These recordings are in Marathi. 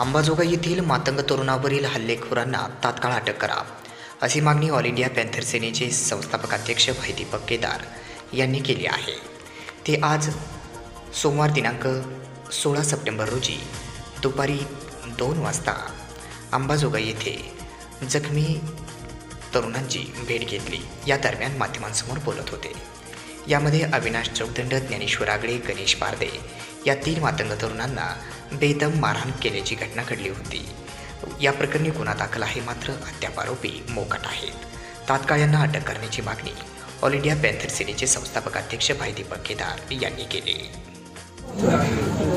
अंबाजोगाई येथील मातंग तरुणावरील हल्लेखोरांना तात्काळ अटक करा. अशी मागणी ऑल इंडिया पॅन्थर सेनेचे संस्थापक अध्यक्ष भाई दीपक केदार यांनी केली आहे. ते आज सोमवार दिनांक सोळा सप्टेंबर रोजी दुपारी दोन वाजता अंबाजोगाई येथे जखमी तरुणांची भेट घेतली. या दरम्यान माध्यमांसमोर बोलत होते. यामध्ये अविनाश चौदंड ज्ञानेश्वर आगळे गणेश पारदे या तीन मातंग तरुणांना बेदम मारहाण केल्याची घटना घडली होती. या प्रकरणी गुन्हा दाखल आहे मात्र अद्याप आरोपी मोकाट आहेत. तात्काळ यांना अटक करण्याची मागणी ऑल इंडिया पॅन्थर सेनेचे संस्थापक अध्यक्ष भाई दीपक केदार यांनी केली.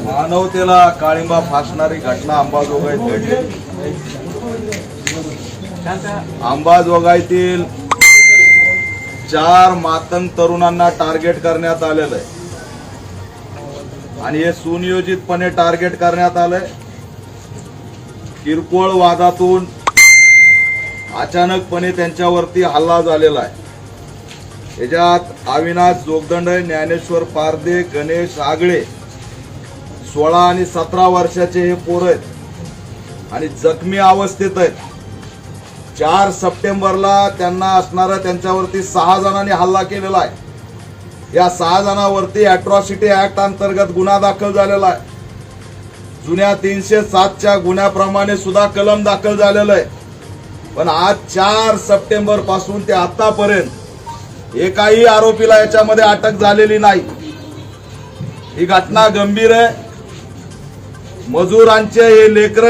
मानवतेला काळिंबा फासणारी घटना अंबाजोगाईत घडली. अंबाजोगाईतील चार मातंग तरुणांना टार्गेट करण्यात आलेलं आहे. आणि हे सुनियोजितपणे टार्गेट करण्यात आलंय. किरकोळ वादातून अचानकपणे त्यांच्यावरती हल्ला झालेला आहे. याच्यात अविनाश जोगदंड ज्ञानेश्वर पारदे गणेश आगळे सोळा आणि सतरा वर्षाचे हे पोर आहेत. आणि जखमी अवस्थेत आहेत. चार सप्टेंबरला त्यांना असणारा त्यांच्यावरती सहा जणांनी हल्ला केलेला आहे. या सहा जणांवरती अॅट्रॉसिटी ऍक्ट अंतर्गत गुन्हा दाखल झालेला आहे. जुन्या तीनशे सातच्या गुन्ह्याप्रमाणे सुद्धा कलम दाखल झालेलं आहे. पण आज चार सप्टेंबरपासून ते आतापर्यंत एकाही आरोपीला याच्यामध्ये अटक झालेली नाही. ही घटना गंभीर आहे. मजुरांचे हे लेकर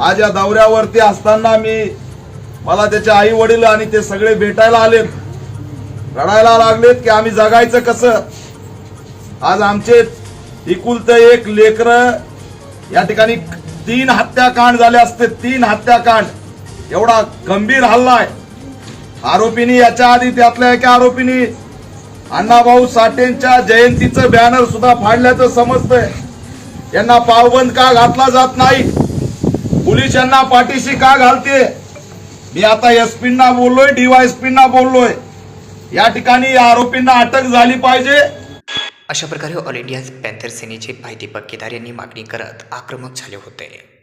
आज या दौऱ्यावरती असताना मी मला त्याचे आई वडील आणि ते सगळे भेटायला आलेत. रडायला लागलेत की आम्ही जगायचं कसं? आज आमचे इकुलत एक लेकर या ठिकाणी तीन हत्याकांड झाले असते. तीन हत्याकांड. एवढा गंभीर हल्ला आहे. आरोपींनी याच्या आधी त्यातल्या एका आरोपींनी अण्णाभाऊ साठेंच्या जयंतीचं बॅनर सुद्धा फाडल्याचं समजतंय. यांना पावबंद का घातला जात नाही? पोलीस यांना पाठीशी का घालते? मी आता एसपींना बोललोय डीवायएसपींना बोललोय. या ठिकाणी या आरोपींना अटक झाली पाहिजे. अशा प्रकारे ऑल इंडिया पॅन्थर सेनेचे भाई दीपक केदार यांनी मागणी करत आक्रमक झाले होते.